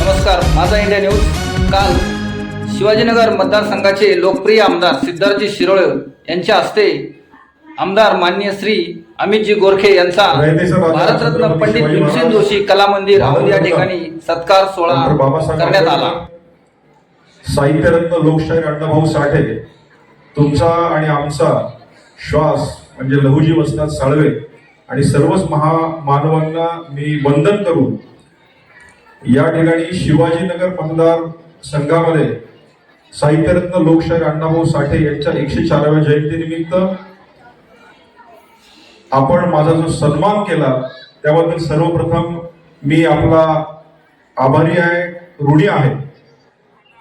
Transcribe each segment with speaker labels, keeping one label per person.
Speaker 1: नमस्कार माझा India news. काल शिवाजीनगर मतदारसंघाचे लोकप्रिय आमदार सिद्धार्थजी शिरोळे यांच्या हस्ते आमदार मान्य श्री अमितजी गोरखे यांचा भारतरत्न पंडित भीमसेन जोशी कला मंदिर या ठिकाणी सत्कार सोहळा करण्यात आला.
Speaker 2: साहित्यरत्न लोकशाहीर अण्णाभाऊ साठे तुमचा आणि आमचा श्वास म्हणजे लहुजी वसनाथ साळवे आणि सर्वच महामानवांना मी वंदन करून या ठिकाणी शिवाजीनगर मतदार संघामध्ये साहित्यरत्न लोकशाहीर अण्णाभाऊ साठे यांच्या एकशे चाराव्या जयंतीनिमित्त आपण माझा जो सन्मान केला त्याबद्दल सर्वप्रथम मी आपला आभारी आहे ऋणी आहे.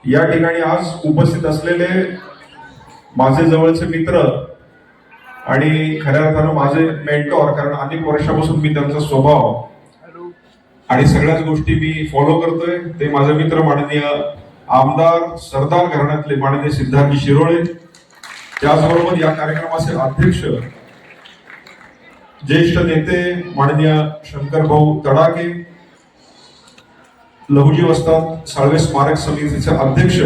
Speaker 2: या ठिकाणी आज उपस्थित असलेले माझे जवळचे मित्र आणि खऱ्या अर्थानं माझे मेंटॉर कारण अनेक वर्षापासून मी त्यांचा स्वभाव आणि सगळ्याच गोष्टी मी फॉलो करतोय. ते माझे मित्र माननीय आमदार सरदार घराण्यातले माननीय सिद्धार्थजी शिरोळे. त्याचबरोबर या कार्यक्रमाचे अध्यक्ष ज्येष्ठ नेते माननीय शंकर भाऊ तडाके लहुजी वस्ताद साळवे स्मारक समितीचे अध्यक्ष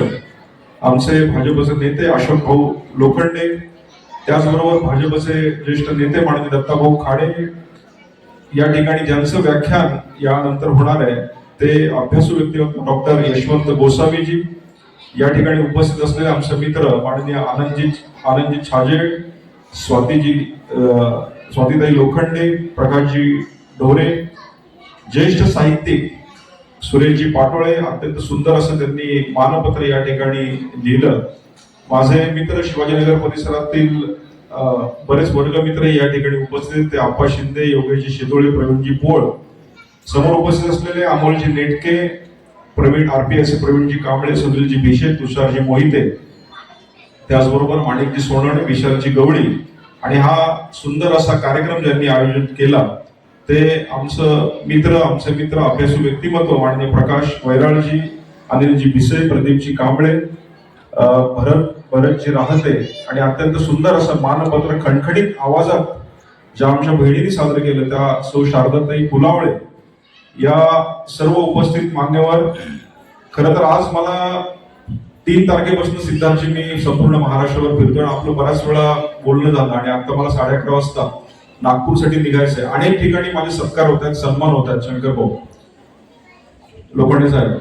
Speaker 2: आमचे भाजपचे नेते अशोक भाऊ लोखंडे त्याचबरोबर भाजपचे ज्येष्ठ नेते माननीय दत्ताभाऊ खाडे या ठिकाणी ज्यांचं व्याख्यान यानंतर होणार आहे ते अभ्यासू व्यक्तिमत्व डॉक्टर यशवंत गोसावीजी या ठिकाणी उपस्थित असलेले आमचे मित्र माननीय आनंदजी आनंदजी छाजे स्वातीजी स्वातीताई लोखंडे प्रकाशजी ढोरे ज्येष्ठ साहित्यिक सुरेशजी पाटोळे अत्यंत सुंदर असं त्यांनी मानपत्र या ठिकाणी लिहिलं. माझे मित्र शिवाजीनगर परिसरातील बरेच वर्गमित्र या ठिकाणी उपस्थित ते आप्पा शिंदे योगेशजी शिदोळे प्रवीणजी पोळ समोर उपस्थित असलेले अमोलजी नेटके प्रवीण आरपीएस प्रवीणजी कांबळे सुनीलजी भिशे तुषारजी मोहिते. त्याचबरोबर माणिकजी सोनवणे विशालजी गवळी. आणि हा सुंदर असा कार्यक्रम ज्यांनी आयोजित केला ते आमचं मित्र आमचे मित्र अभ्यासू व्यक्तिमत्व माननीय प्रकाश वैराळजी अनिलजी भिसे प्रदीपजी कांबळे भरत बरेचशी राहते आणि अत्यंत सुंदर असं मानपत्र खणखणीत आवाजात ज्या आमच्या बहिणीने सादर केलं त्या सौ शारदाताई पुलावळे या सर्व उपस्थित मान्यवर. खरं तर आज मला तीन तारखेपासून सिद्धार्थजी मी संपूर्ण महाराष्ट्रावर फिरतोय आणि आपलं बऱ्याच वेळा बोलणं झालं आणि आता मला साडे अकरा वाजता नागपूरसाठी निघायचंय. अनेक ठिकाणी माझे सत्कार होत आहेत सन्मान होत आहेत शंकर भाऊ लोखंडे साहेब.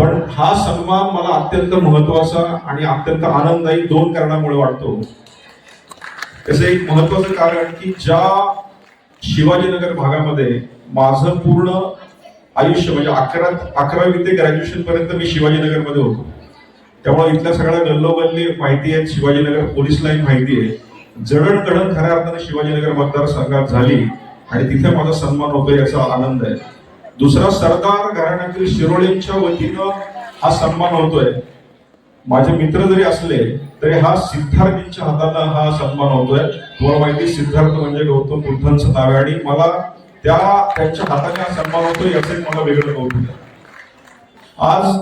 Speaker 2: पण हा सन्मान मला अत्यंत महत्त्वाचा आणि अत्यंत आनंददायी दोन कारणामुळे वाटतो. त्याचं एक महत्वाचं कारण की ज्या शिवाजीनगर भागामध्ये माझं पूर्ण आयुष्य म्हणजे अकरा अकरावी ते ग्रॅज्युएशन पर्यंत मी शिवाजीनगरमध्ये होतो. त्यामुळे इथल्या सगळ्या गल्लोगल्ली माहिती आहेत शिवाजीनगर पोलीस लाईन माहिती आहे. जडणघडण खऱ्या अर्थाने शिवाजीनगर मतदारसंघात झाली आणि तिथे माझा सन्मान होतो याचा आनंद आहे. दुसरा सरदार घराण्यातील शिरोळेंच्या वतीनं हा सन्मान होतोय. माझे मित्र जरी असले तरी हा सिद्धार्थींच्या हाताला हा सन्मान होतोय. तुम्हाला माहिती सिद्धार्थ म्हणजे गौतम बुद्धांचं नाव आणि मला त्या त्यांच्या हाताने हा सन्मान होतोय याचं मला वेगळं कौतुक आज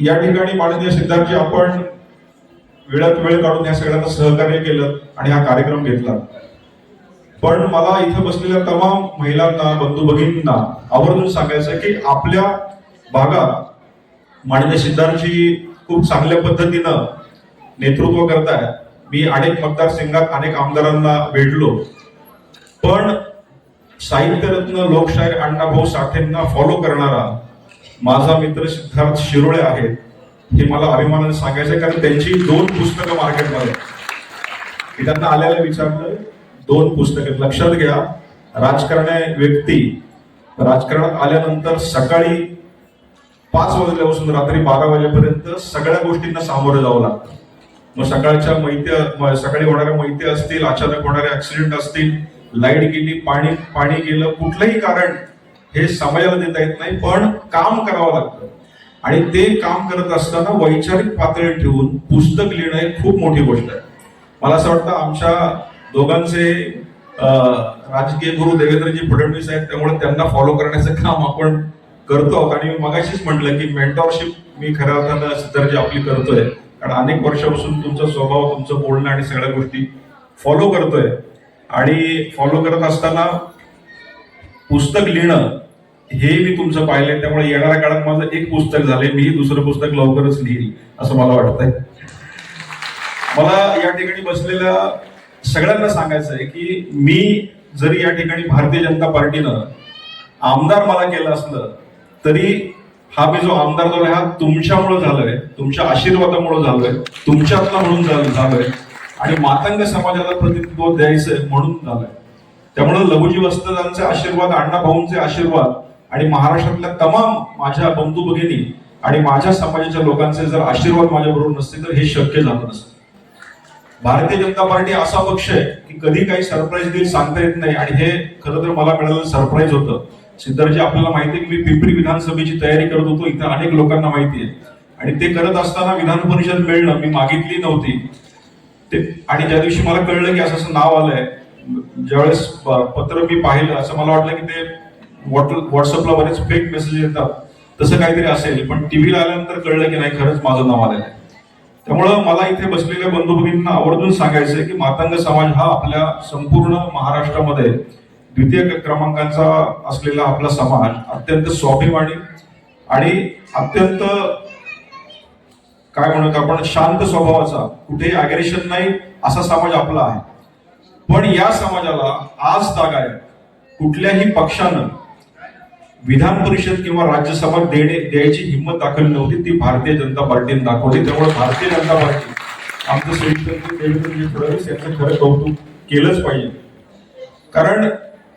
Speaker 2: या ठिकाणी माननीय सिद्धार्थजी आपण वेळात वेळ काढून या सगळ्यांना सहकार्य केलं आणि हा कार्यक्रम घेतला. पण मला इथं बसलेल्या तमाम महिलांना बंधू भगिनींना आवर्जून सांगायचं आहे की आपल्या भागात माननीय सिद्धार्थजी खूप चांगल्या पद्धतीनं नेतृत्व करताय मी अनेक मतदारसंघात अनेक आमदारांना भेटलो. पण साहित्यरत्न लोकशाहीर अण्णाभाऊ साठेंना फॉलो करणारा माझा मित्र सिद्धार्थ शिरोळे आहेत हे मला अभिमानाने सांगायचं आहे, कारण त्यांची दोन पुस्तकं मार्केटमध्ये मी त्यांना आल्याला विचारलं दोन पुस्तके. लक्षात घ्या राजकारणी व्यक्ती राजकारणात आल्यानंतर सकाळी पाच वाजल्यापासून रात्री बारा वाजेपर्यंत सगळ्या गोष्टींना सामोरं जावं लागतं. मग सकाळच्या मैत्या सकाळी होणाऱ्या मैत्या असतील अचानक होणारे ऍक्सिडेंट असतील लाइट गेली पाणी पाणी गेलं कुठलंही कारण हे समयाला देता येत नाही पण काम करावं लागतं. आणि ते काम करत असताना वैचारिक पातळी ठेवून पुस्तक लिहिणं हे खूप मोठी गोष्ट आहे. मला असं वाटतं आमच्या दोघांचे राजकीय गुरु देवेंद्रजी फडणवीस आहेत त्यामुळे त्यांना फॉलो करण्याचं काम आपण करतो आहोत. आणि मी मगाशीच म्हटलं की मेंटॉरशिप मी खऱ्या अर्थानं सिद्धार्थजी आपली करतोय. कारण अनेक वर्षापासून तुमचा स्वभाव तुमचं बोलणं आणि सगळ्या गोष्टी फॉलो करतोय. आणि फॉलो करत असताना पुस्तक लिहिणं हे मी तुमचं पाहिलंय. त्यामुळे येणाऱ्या काळात माझं एक पुस्तक झालंय मी दुसरं पुस्तक लवकरच लिहील असं मला वाटतंय. मला या ठिकाणी बसलेल्या सगळ्यांना सांगायचं आहे की मी जरी या ठिकाणी भारतीय जनता पार्टीनं आमदार मला केलं असलं तरी हा मी जो आमदार झालोय हा तुमच्यामुळे झालोय तुमच्या आशीर्वादामुळे झालोय तुमच्यातला म्हणून झालोय. आणि मातंग समाजाला प्रतिनिधित्व द्यायचंय म्हणून झालंय. त्यामुळे लघुजी वस्त्रदांचे आशीर्वाद अण्णा भाऊंचे आशीर्वाद आणि महाराष्ट्रातल्या तमाम माझ्या बंधू भगिनी आणि माझ्या समाजाच्या लोकांचे जर आशीर्वाद माझ्याबरोबर नसते तर हे शक्य झालं नसतं. भारतीय जनता पार्टी असा पक्ष आहे की कधी काही सरप्राईज देईल सांगता येत नाही. आणि हे खरं तर मला मिळालेलं सरप्राईज होतं. सिद्धार्थजी आपल्याला माहिती आहे की मी पिंपरी विधानसभेची तयारी करत होतो. इथं अनेक लोकांना माहिती आहे. आणि ते करत असताना विधान परिषद मिळणं मी मागितली नव्हती. ते आणि ज्या दिवशी मला कळलं की असं असं नाव आलंय ज्यावेळेस प- पत्र मी पाहिलं असं मला वाटलं की ते व्हॉट्सअपला बरेच फेक मेसेज येतात. तसं काहीतरी असेल. पण टीव्हीला आल्यानंतर कळलं की नाही खरंच माझं नाव आलेलं आहे. त्यामुळं मला इथे बसलेल्या बंधू भगिनींना आवर्जून सांगायचंय की मातंग समाज हा आपल्या संपूर्ण महाराष्ट्रामध्ये द्वितीय क्रमांकाचा असलेला आपला समाज अत्यंत स्वाभिमानी आणि अत्यंत काय म्हणत आपण शांत स्वभावाचा. कुठेही अग्रेशन नाही असा समाज आपला आहे. पण या समाजाला आज ताग आहे कुठल्याही पक्षानं विधान परिषद किंवा राज्यसभा देणे द्यायची हिंमत दाखल नव्हती. ती भारतीय जनता पार्टीने दाखवली. त्यामुळे भारतीय जनता पार्टी आमचं देवेंद्रजी फडणवीस यांचं खरं कौतुक केलंच पाहिजे. कारण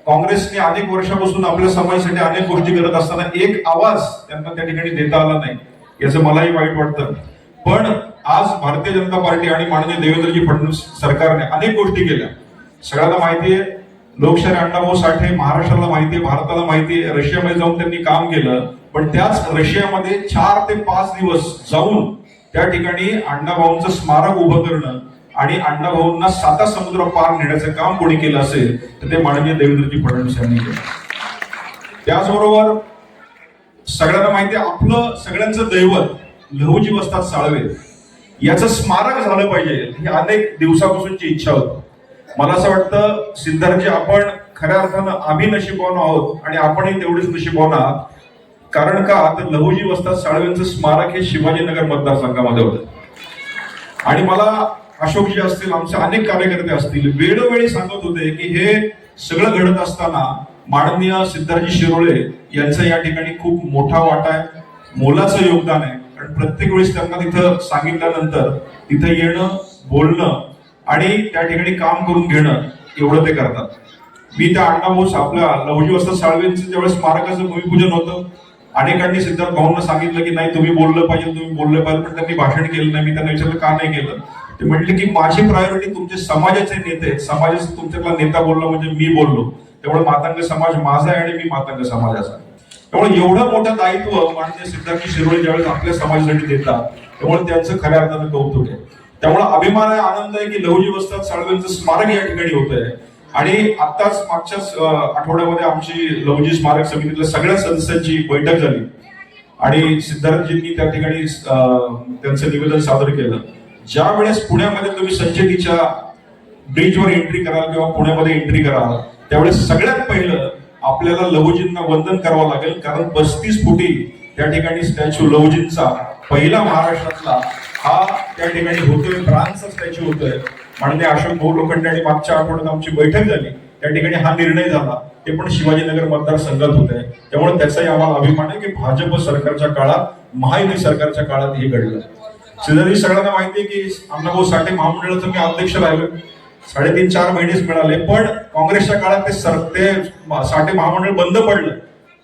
Speaker 2: काँग्रेसने अनेक वर्षापासून आपल्या समाजासाठी अनेक गोष्टी करत असताना एक आवाज त्यांना त्या ठिकाणी देता आला नाही याचं मलाही वाईट वाटतं. पण आज भारतीय जनता पार्टी आणि माननीय देवेंद्रजी फडणवीस सरकारने अनेक गोष्टी केल्या. सगळ्यांना माहिती आहे लोकशाही अण्णाभाऊ साठे महाराष्ट्राला माहिती आहे भारताला माहिती आहे रशियामध्ये जाऊन त्यांनी काम केलं. पण त्याच रशियामध्ये चार ते पाच दिवस जाऊन त्या ठिकाणी अण्णाभाऊंचं स्मारक उभं करणं आणि अण्णाभाऊंना साता समुद्र पार नेण्याचं काम कोणी केलं असेल तर ते माननीय देवेंद्रजी फडणवीस यांनी केलं. त्याचबरोबर सगळ्यांना माहिती आहे आपलं सगळ्यांचं दैवत लहुजी वस्तात साळवे याचं स्मारक झालं पाहिजे ही अनेक दिवसापासूनची इच्छा होती. मला असं वाटतं सिद्धार्थजी आपण खऱ्या अर्थानं आम्ही नशीबवान आहोत आणि आपणही तेवढीच नशीबवान आहात. कारण का? तर लहुजी वस्तात साळवेंचं स्मारक हे शिवाजीनगर मतदारसंघामध्ये होतं. आणि मला अशोकजी असतील आमचे अनेक कार्यकर्ते असतील वेळोवेळी सांगत होते की हे सगळं घडत असताना माननीय सिद्धार्थजी शिरोळे यांचा या ठिकाणी खूप मोठा वाटा आहे मोलाचं योगदान आहे. कारण प्रत्येक वेळेस त्यांना तिथं सांगितल्यानंतर तिथं येणं बोलणं आणि त्या ठिकाणी काम करून घेणं एवढं ते करतात. मी त्या अण्णाभाऊ आपल्या लवजी वस्ता साळवेंचं ज्यावेळेस स्मारकाचं भूमिपूजन होतं अनेकांनी सिद्धार्थ भाऊंना सांगितलं की नाही तुम्ही बोललं पाहिजे तुम्ही बोललं पाहिजे पण त्यांनी भाषण केलं नाही. मी त्यांना विचारलं का नाही केलं? ते म्हटले की माझी प्रायोरिटी तुमचे समाजाचे नेते आहेत. समाजाचा तुमच्यातला नेता बोलला म्हणजे मी बोललो. त्यामुळे मातंग समाज माझा आहे आणि मी मातंग समाजाचा त्यामुळे एवढं मोठं दायित्व माननीय सिद्धार्थ शिरोळे ज्यावेळेस आपल्या समाजासाठी देतात त्यामुळे त्यांचं खऱ्या अर्थानं कौतुक आहे. त्यामुळे अभिमान आहे आनंद आहे की लहुजी वस्तात साळवेंचं स्मारक या ठिकाणी होत आहे आणि आत्ताच मागच्याच आठवड्यामध्ये आमची लहुजी स्मारक समितीतल्या सगळ्या सदस्यांची बैठक झाली. आणि सिद्धार्थजींनी त्या ठिकाणी त्यांचं निवेदन सादर केलं. ज्या वेळेस पुण्यामध्ये तुम्ही संचेतीच्या ब्रिजवर एंट्री कराल किंवा पुण्यामध्ये एंट्री कराल त्यावेळेस सगळ्यात पहिलं आपल्याला लहुजींना वंदन करावं लागेल. कारण पस्तीस फुटी त्या ठिकाणी स्टॅच्यू लहुजींचा पहिला महाराष्ट्रातला हा त्या ठिकाणी होतोय फ्रान्सच त्याची होतोय. म्हणजे अशोक भाऊ लोखंडे आणि मागच्या आठवड्यात आमची बैठक झाली. त्या ठिकाणी हा निर्णय झाला. ते पण शिवाजीनगर मतदारसंघात होत. आहे त्यामुळे त्याचाही आम्हाला अभिमान आहे की भाजप सरकारच्या काळात महायुती सरकारच्या काळात हे घडलं. शेजारी सगळ्यांना माहिती आहे की भाऊ साठे महामंडळाचं मी अध्यक्ष राहिलो. साडेतीन चार महिनेच मिळाले पण काँग्रेसच्या काळात ते सर ते साठे महामंडळ बंद पडलं.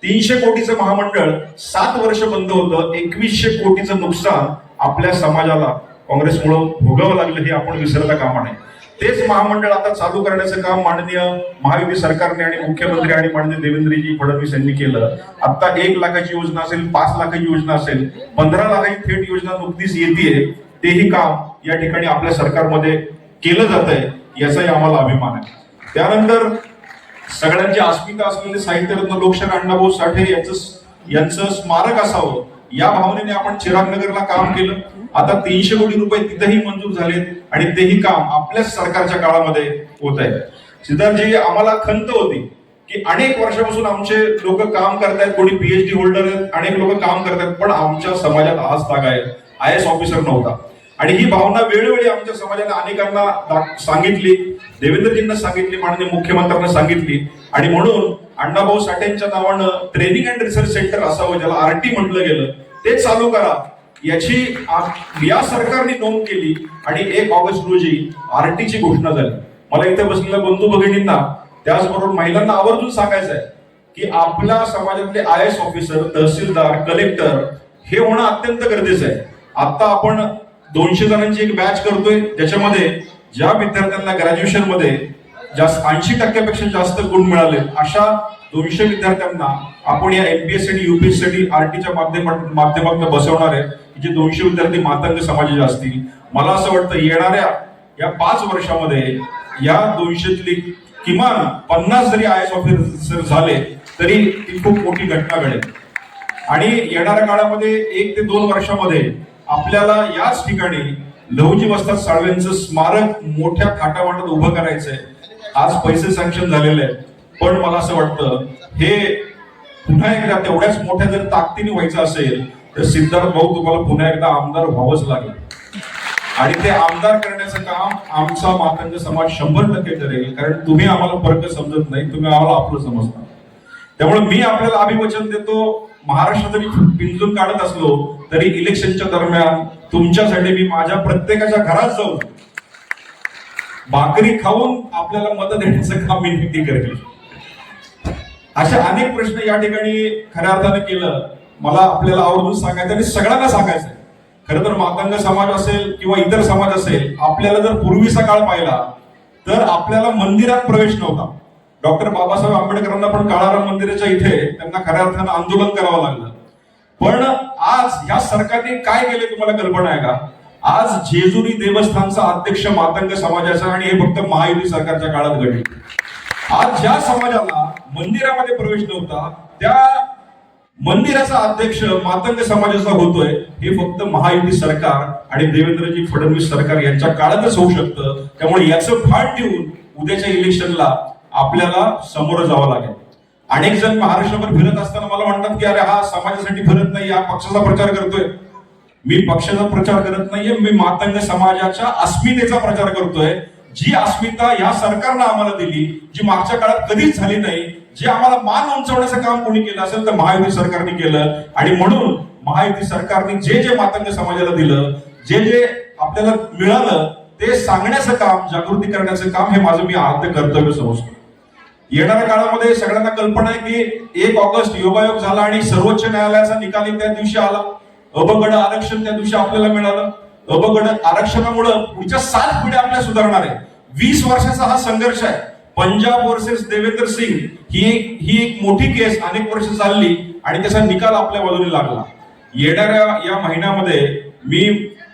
Speaker 2: तीनशे कोटीचं महामंडळ सात वर्ष बंद होतं. एकवीसशे कोटीचं नुकसान आपल्या समाजाला काँग्रेसमुळं भोगावं लागलं हे आपण विसरता कामा नये. तेच महामंडळ आता चालू करण्याचं काम माननीय महायुती सरकारने आणि मुख्यमंत्री आणि माननीय देवेंद्रजी फडणवीस यांनी केलं. आता एक लाखाची योजना असेल पाच लाखाची योजना असेल पंधरा लाखाची थेट योजना नुकतीच येते तेही काम या ठिकाणी आपल्या सरकारमध्ये केलं जात आहे याचाही आम्हाला अभिमान आहे. त्यानंतर सगळ्यांची अस्मिता असलेले साहित्यरत्न लोकशाही अण्णाभाऊ साठे यांचं यांचं स्मारक असावं या भावनेने आपण चिराग नगरला काम केलं. आता तीनशे कोटी रुपये तिथेही मंजूर झालेत आणि तेही काम आपल्याच सरकारच्या काळामध्ये होत आहे. सिद्धार्थजी आम्हाला खंत होती की अनेक वर्षापासून आमचे लोक काम करतायत कोणी पीएचडी होल्डर आहेत अनेक लोक काम करतायत पण आमच्या समाजात आज ताग आहे. आय एस ऑफिसर नव्हता. आणि ही भावना वेळोवेळी आमच्या समाजाने अनेकांना सांगितली देवेंद्रजींना सांगितली माननीय मुख्यमंत्र्यांना सांगितली. आणि म्हणून अण्णाभाऊ साठेंच्या नावानं ट्रेनिंग अँड रिसर्च सेंटर असावं ज्याला आरटी म्हटलं गेलं ते चालू करा. याची या सरकारने नोंद केली आणि एक ऑगस्ट रोजी आरटीची घोषणा झाली. मला इथे बसलेल्या बंधू भगिनींना त्याचबरोबर महिलांना आवर्जून सांगायचं आहे की आपल्या समाजातले I S officer tehsildar collector हे होणं अत्यंत गरजेचं आहे. आता आपण दोनशे जणांची एक बॅच करतोय ज्याच्यामध्ये ज्या विद्यार्थ्यांना ग्रॅज्युएशनमध्ये जास्त ऐंशी टक्क्यापेक्षा जास्त गुण मिळाले. अशा दोनशे विद्यार्थ्यांना आपण या एमपीएससाठी युपीएससाठी आरटीच्या माध्यमात माध्यमातून बसवणार आहे जे दोनशे विद्यार्थी मातंग समाजाचे असतील. मला असं वाटतं येणाऱ्या या पाच वर्षामध्ये या दोनशेतली किमान पन्नास जरी आय एस ऑफिसर झाले तरी ती खूप मोठी घटना घडेल. आणि येणाऱ्या काळामध्ये एक ते दोन वर्षामध्ये आपल्याला याच ठिकाणी लहुजी वस्ताद साळवेंचं स्मारक मोठ्या थाटामाटात उभं करायचंय. आज पैसे सँक्शन झालेले आहेत. पण मला असं वाटतं हे पुन्हा एकदा तेवढ्याच मोठ्या जर ताकदीने व्हायचं असेल तर सिद्धार्थ भाऊ तुम्हाला पुन्हा एकदा आमदार व्हावंच लागेल. आणि ते आमदार करण्याचं काम आमचा मातंग समाज शंभर टक्के करेल कारण तुम्ही आम्हाला फरक समजत नाही तुम्ही आम्हाला आपलं समजता. त्यामुळे मी आपल्याला अभिवचन देतो महाराष्ट्र जरी पिंजून काढत असलो तरी इलेक्शनच्या दरम्यान तुमच्यासाठी मी माझ्या प्रत्येकाच्या घरात जाऊन भाकरी खाऊन आपल्याला मत देण्याचं काम मी नक्की करेल असे अनेक प्रश्न या ठिकाणी खऱ्या अर्थाने केलं. मला आपल्याला आवर्जून सांगायचं आणि सगळ्यांना सांगायचं. खरं तर मातंग समाज असेल किंवा इतर समाज असेल आपल्याला जर पूर्वीचा काळ पाहिला तर आपल्याला मंदिरात प्रवेश नव्हता. डॉक्टर बाबासाहेब आंबेडकरांना पण काळाराम मंदिराच्या इथे त्यांना खऱ्या अर्थानं आंदोलन करावं लागलं. पण आज या सरकारने काय केले तुम्हाला कल्पना आहे का? आज जेजुरी देवस्थानचा अध्यक्ष मातंग समाजाचा आणि हे फक्त महायुती सरकारच्या काळात घडले. आज ज्या समाजाला मंदिरामध्ये प्रवेश नव्हता त्या मंदिराचा अध्यक्ष मातंग समाजाचा होतोय हे फक्त महायुती सरकार आणि देवेंद्रजी फडणवीस सरकार यांच्या काळातच होऊ शकतं. त्यामुळे याचं भान ठेवून उद्याच्या इलेक्शनला आपल्याला समोर जावं लागेल. अनेक जण महाराष्ट्रभर फिरत असताना मला म्हणतात की अरे हा समाजासाठी फिरत नाही हा पक्षाचा प्रचार करतोय. मी पक्षाचा प्रचार करत नाहीये मी मातंग समाजाच्या अस्मितेचा प्रचार करतोय. जी अस्मिता या सरकारनं आम्हाला दिली जी मागच्या काळात कधीच झाली नाही जे आम्हाला मान उंचवण्याचं काम कोणी केलं असेल तर महायुती सरकारने केलं. आणि म्हणून महायुती सरकारने जे जे मातंग समाजाला दिलं जे जे आपल्याला मिळालं ते सांगण्याचं काम जागृती करण्याचं काम हे माझं मी आद्य कर्तव्य समजतो. येणाऱ्या काळामध्ये सगळ्यांना कल्पना आहे की एक ऑगस्ट योगायोग झाला आणि सर्वोच्च न्यायालयाचा निकाल त्या दिवशी आला. अबगड आरक्षण त्या दिवशी आपल्याला मिळालं. अबगड आरक्षणामुळं पुढच्या सात पिढ्या आपल्या सुधारणार आहे वीस वर्षाचा हा संघर्ष आहे. पंजाब वर्सेस देवेंद्र सिंग ही एक ही एक मोठी केस अनेक वर्ष चालली आणि त्याचा निकाल आपल्या बाजूने लागला. येणाऱ्या या महिन्यामध्ये मी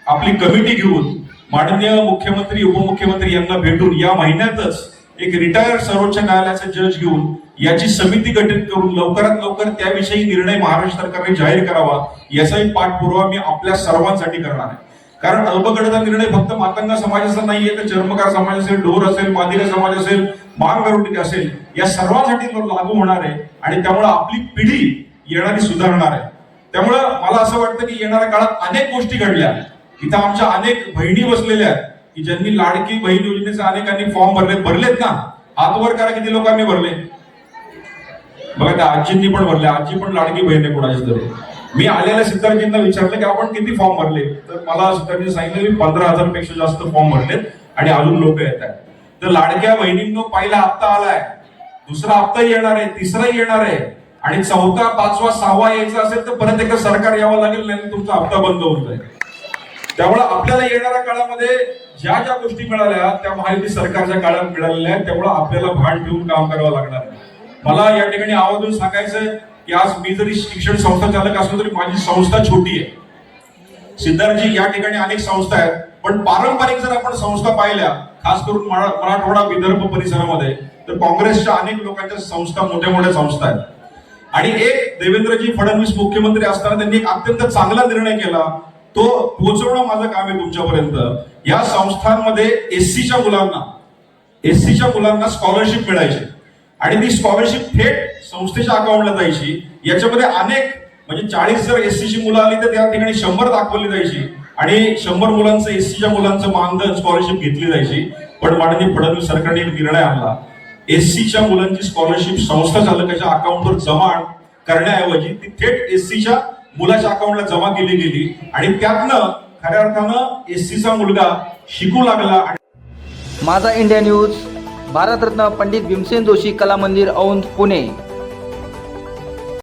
Speaker 2: आपली कमिटी घेऊन माननीय मुख्यमंत्री उपमुख्यमंत्री यांना भेटून या महिन्यातच एक रिटायर सर्वोच्च न्यायालयाचे जज घेऊन याची समिती गठीत करून लवकरात लवकर त्याविषयी निर्णय महाराष्ट्र सरकारने जाहीर करावा याचाही पाठपुरावा मी आपल्या सर्वांसाठी करणार आहे. कारण अल्पगटाचा निर्णय फक्त मातंग समाजाचा नाहीये तर चर्मकार समाज असेल ढोर असेल मादिरा समाज असेल मानगरुटी असेल या सर्वांसाठी तो लागू होणार आहे आणि त्यामुळे आपली पिढी येणारी सुधारणार आहे. त्यामुळं मला असं वाटतं की येणाऱ्या काळात अनेक गोष्टी घडल्या. इथं आमच्या अनेक बहिणी बसलेल्या आहेत की ज्यांनी लाडकी बहीण योजनेचे अनेकांनी फॉर्म भरले भरलेत ना? हातवर करा किती लोकांनी भरले. बघा त्या आजींनी पण भरले. आजी पण लाडकी बहीण आहे कोणाची तरी. मी आलेल्या सिद्धार्थजींना विचारलं की आपण किती फॉर्म भरले? तर मला सिद्धार्थजी सांगितलं मी पंधरा हजारपेक्षा जास्त फॉर्म भरलेत आणि अजून लोक येत आहेत. तर लाडक्या बहिणींनो पहिला हप्ता आलाय. दुसरा हप्ताही येणार आहे. तिसराही येणार आहे. आणि चौथा पाचवा सहावा यायचा असेल तर परत एकदा सरकार यावं लागेल नाही तुमचा हप्ता बंद होऊन जाईल. त्यामुळे आपल्याला येणाऱ्या काळामध्ये ज्या ज्या गोष्टी मिळाल्या त्या महायुती सरकारच्या काळात मिळालेल्या आहेत. त्यामुळे आपल्याला भान ठेवून काम करावं लागणार आहे. मला या ठिकाणी आवर्जून सांगायचंय की आज मी जरी शिक्षण संस्था चालक असलो तरी माझी संस्था छोटी आहे. सिद्धार्थजी या ठिकाणी अनेक संस्था आहेत पण पारंपरिक जर आपण संस्था पाहिल्या खास करून मराठवाडा विदर्भ परिसरामध्ये तर काँग्रेसच्या अनेक लोकांच्या संस्था मोठ्या मोठ्या संस्था आहेत. आणि एक देवेंद्रजी फडणवीस मुख्यमंत्री असताना त्यांनी एक अत्यंत चांगला निर्णय केला तो पोहोचवणं माझं काम आहे तुमच्यापर्यंत. या संस्थांमध्ये एससीच्या मुलांना एससीच्या मुलांना स्कॉलरशिप मिळायची. आणि ती स्कॉलरशिप थेट संस्थेच्या अकाउंटला जायची. याच्यामध्ये अनेक म्हणजे चाळीस जर एससीची मुलं आली तर त्या ठिकाणी शंभर दाखवली जायची. आणि शंभर मुलांचं एससीच्या मुलांचं मानधन स्कॉलरशिप घेतली जायची. पण माननीय फडणवीस सरकारने एक निर्णय आणला. एससीच्या मुलांची स्कॉलरशिप संस्था चालकाच्या अकाउंटवर जमा करण्याऐवजी ती थेट एससीच्या मुलाच्या अकाउंटला जमा केली गेली. आणि त्यातनं खऱ्या अर्थानं एससीचा मुलगा शिकू लागला
Speaker 1: माझा इंडिया न्यूज भारतरत्न पंडित भीमसेन जोशी कला मंदिर औंध पुणे.